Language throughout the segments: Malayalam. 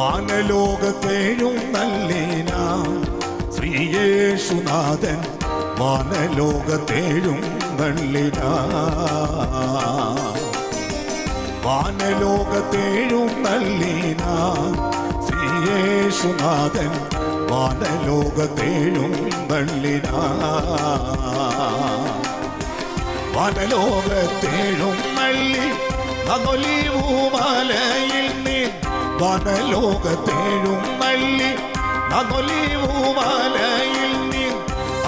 വാനലോകത്തേഴും നല്ലേന ശ്രീയേശുനാഥൻ വാനലോകത്തേഴും നല്ലിന വാനലോകത്തേഴും നല്ലിന ശ്രീയേശുനാഥൻ വാനലോകത്തേഴും നല്ലിന വനലോകത്തേഴും നല്ലി നനൊലിവൂമലയിൽ നീ വനലോകത്തേഴും നല്ലി നനൊലിവൂമലയിൽ നീ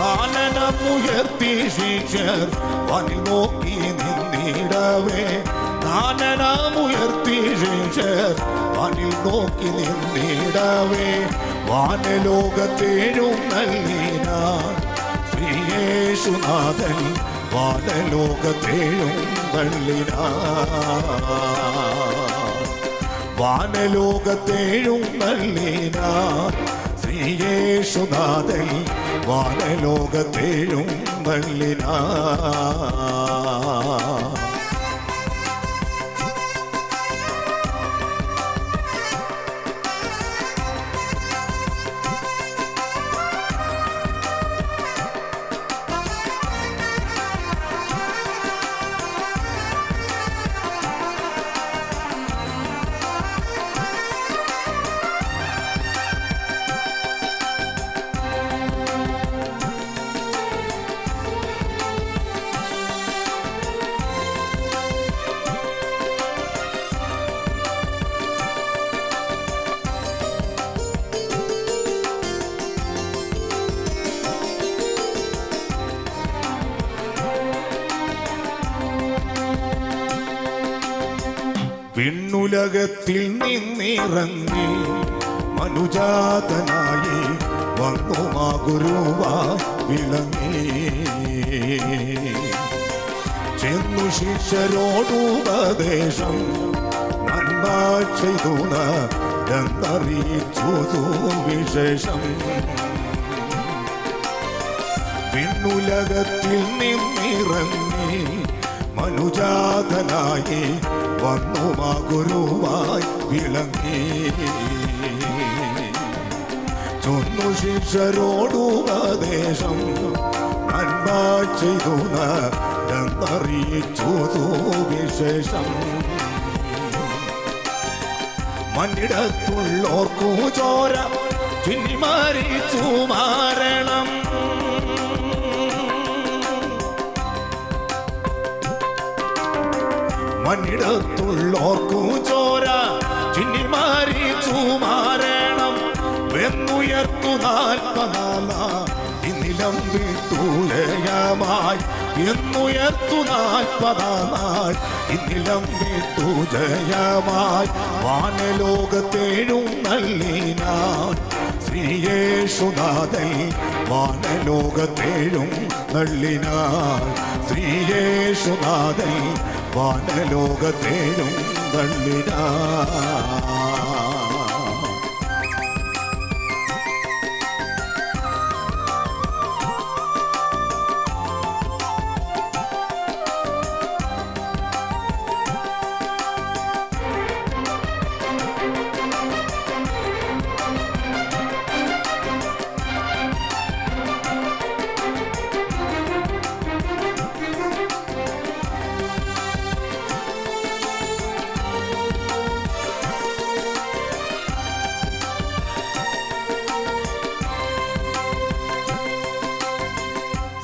ആനനമുയർത്തി ശിഷ്യർ വനിൽ നോക്കി നിന്നിടവേ. ആനനമുയർത്തി ശിഷ്യർ വനിൽ നോക്കി നിന്നിടവേ. വാനലോകത്തേഴും നല്ലിനാ ശ്രീയേശുനാഥൻ വാനലോകത്തേഴും തള്ളിന വാനലോകത്തേഴും ശ്രീയേശുനാഥൻ വാനലോകത്തേഴും തള്ളിന വിണ്ണുലകത്തിൽ നിന്നിറങ്ങി മനുജാതനായി വന്നു മാ ഗുരുവാ വിളങ്ങി. ചെന്നു ശിഷ്യരോടുപദേശം നന്മ ചെയ്തു എന്നറിയിച്ചു വിശേഷം. വിണ്ണുലകത്തിൽ നിന്നിറങ്ങി മനുജാതനായി വന്നു ഗുരുവായി വിളങ്ങി. ചൊന്നു ശിഷ്യരോടുപദേശം നന്മ ചെയ്തു എന്നറിയിച്ചു വിശേഷം മണ്ണിടത്തുള്ളോർക്കു ചോര ചിന്മാരിച്ചു മാരണം. മണ്ണിടത്തുള്ളോർക്കു ചോര ചിന്നിമാരിച്ചു മാരണം വെന്നുയർത്തു നാൽപ്പതാല നിലം വിട്ടുലയമായി എന്നുയർത്തു നാൽപ്പതാൽ ഇന്നിലം വിട്ടു ജയമായി വാനലോകത്തേഴും നല്ലിനാൻ ശ്രീയേശുനാഥൻ വാനലോകത്തേഴും നള്ളിനാൾ ശ്രീയേശുനാഥൻ വാനലോകത്തേഴും നള്ളിനാൻ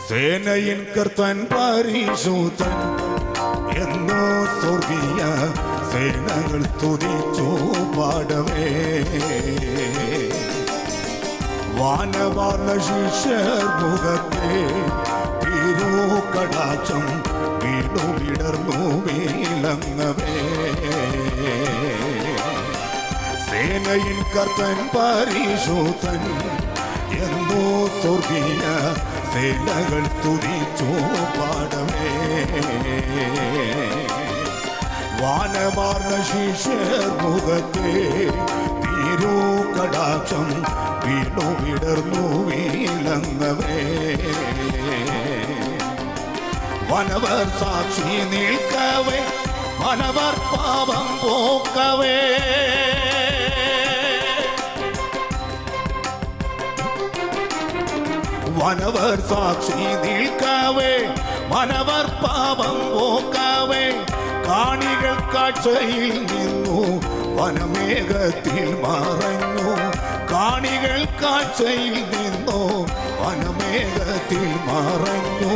സേനയിൻ കർത്തൻ പരിശോധൻ എന്നോ സ്വർഗീയ സേനകൾ സ്തുതിച്ചു പാടവേ. വാനവാർന്ന ശിഷ്യർ മുഖത്തെ തിരുക്കടാക്ഷം വീണു വിടർന്നു വീളങ്ങവേ സേനയിൻ കർത്തൻ പരിശോധൻ എന്നോ സ്വർഗീയ സേനകൾ തുതിച്ചു പാടമേ. വാനമാർന്ന ശിഷ്യർ മുഖത്തെ തീരോ കടാക്ഷം വീണു വിടർന്നു വീലങ്ങവേ വനവർ സാക്ഷി നിൽക്കവേ വനവർ പാപം പോക്കവേ. വനവർ സാക്ഷി നിൽക്കാവേ. മനവർ പാപം പോക്കാവേ. കാണികൾ കാഴ്ചയിൽ നിന്നു വനമേഘത്തിൽ മറഞ്ഞു. കാണികൾ കാഴ്ചയിൽ നിന്നു വനമേഘത്തിൽ മറഞ്ഞു.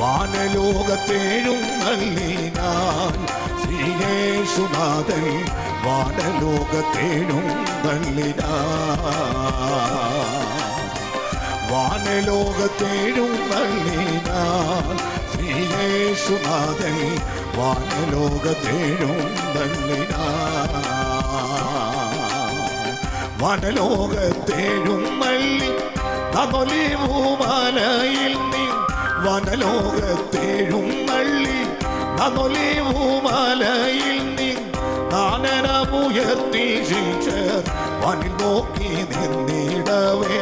വാനലോകത്തേഴും നല്ലിനാൻ ശ്രീയേശുനാഥൻ വാനലോകത്തേഴും നല്ലിനാൻ. വാനലോകത്തേഴും നല്ലിനാൻ ശ്രീയേശുനാഥൻ വാനലോകത്തേഴും നല്ലിനാൻ വനലോകത്തേഴും നല്ലി നനൊലിവുമലയിൽ നീ വനലോകത്തേഴും നള്ളി നനൊലിവുമലയിൽ നീ നാനനമുയർത്തി ശിക്ഷർ വനിൽ നോക്കി നിന്നിടവേ.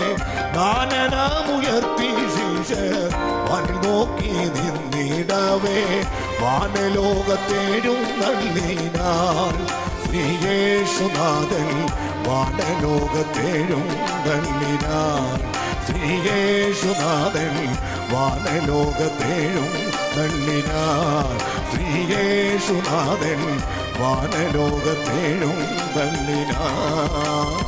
വാനലോകത്തേഴും നള്ളിനാൾ ശ്രീയേശുനാഥൻ വാനലോകത്തേഴും നള്ളിനാൾ ശ്രീയേശുനാഥൻ വാനലോകത്തേഴും നള്ളിനാൾ